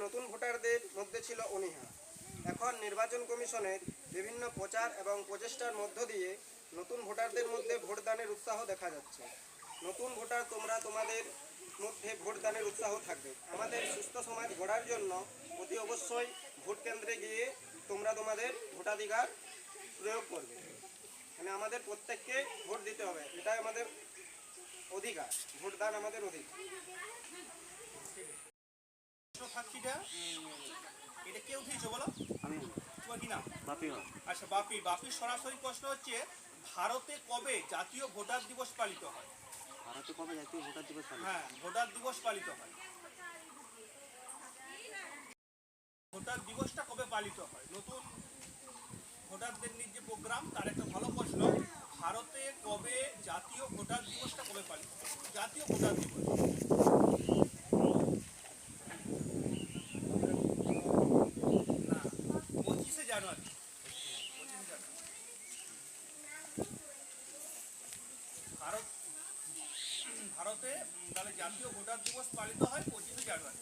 নতুন ভোটারদের মধ্যে ছিল অনীহা। এখন নির্বাচন কমিশনের বিভিন্ন প্রচার এবং প্রচেষ্টার মধ্য দিয়ে নতুন ভোটারদের মধ্যে ভোটদানের উৎসাহ দেখা যাচ্ছে। নতুন ভোটার তোমরা তোমাদের মধ্যে ভোটদানের উৎসাহ থাকবে। আমাদের সুস্থ সমাজ গড়ার জন্য অতি অবশ্যই ভোট কেন্দ্রে গিয়ে তোমরা তোমাদের ভোটাধিকার প্রয়োগ করবে। মানে আমাদের প্রত্যেককে ভোট দিতে হবে। এটাই আমাদের অধিকার। ভোটদান আমাদের অধিকার। সাক্ষীটা এটা কে উঠিয়েছো বলো? আমি তোমার কি নাম? বাপি আচ্ছা বাপি। বাপির সরাসরি প্রশ্ন হচ্ছে ভারতে কবে জাতীয় ভোটার দিবস পালিত হয়? ভারতে কবে জাতীয় ভোটার দিবস হ্যাঁ ভোটার দিবস পালিত হয়। ভোটার দিবসটা কবে পালিত হয়? নতুন ভোটারদের নিয়ে যে প্রোগ্রাম তার একটা ভালো প্রশ্ন। ভারতে কবে জাতীয় ভোটার দিবসটা কবে পালিত হয়? জাতীয় ভোটার দিবস না পঁচিশে জানুয়ারি পঁচিশে জানুয়ারি ভারত ভারতে তাহলে জাতীয় ভোটার দিবস পালিত হয় পঁচিশে জানুয়ারি।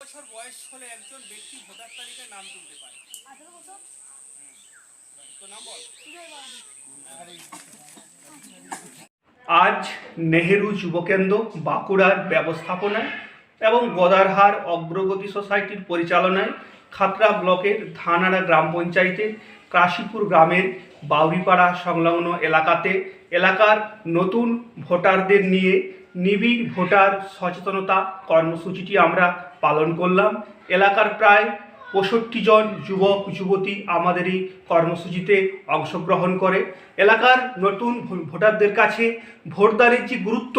বছর বয়স হলে একজন ব্যক্তি ভোটার তালিকায় নাম তুলতে পারে। তো নাম বল। আজ নেহেরু যুবকেন্দ্র বাঁকুড়ার ব্যবস্থাপনায় এবং গদারহার অগ্রগতি সোসাইটির পরিচালনায় খাতড়া ব্লকের ধানাড়া গ্রাম পঞ্চায়েতের কাশীপুর গ্রামের বাউরিপাড়া সংলগ্ন এলাকাতে এলাকার নতুন ভোটারদের নিয়ে নিবিড় ভোটার সচেতনতা কর্মসূচিটি আমরা পালন করলাম। এলাকার প্রায় পঁয়ষট্টি জন যুবক, যুবতী আমাদের এই কর্মসূচিতে অংশগ্রহণ করে। এলাকার নতুন ভোটারদের কাছে ভোটদানের যে গুরুত্ব,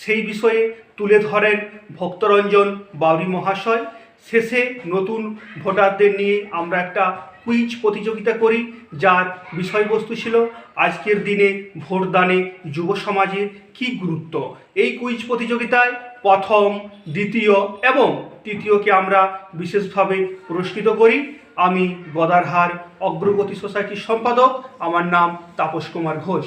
সেই বিষয়ে তুলে ধরেন ভক্তরঞ্জন বাউরি মহাশয়। শেষে নতুন ভোটারদের নিয়ে আমরা একটা কুইজ প্রতিযোগিতা করি, যার বিষয়বস্তু ছিল আজকের দিনে ভোটদানে যুব সমাজে কী গুরুত্ব। এই কুইজ প্রতিযোগিতায় প্রথম, দ্বিতীয় এবং তৃতীয়কে আমরা বিশেষভাবে পুরস্কৃত করি। আমি গদারহার অগ্রগতি সোসাইটির সম্পাদক, আমার নাম তাপস কুমার ঘোষ।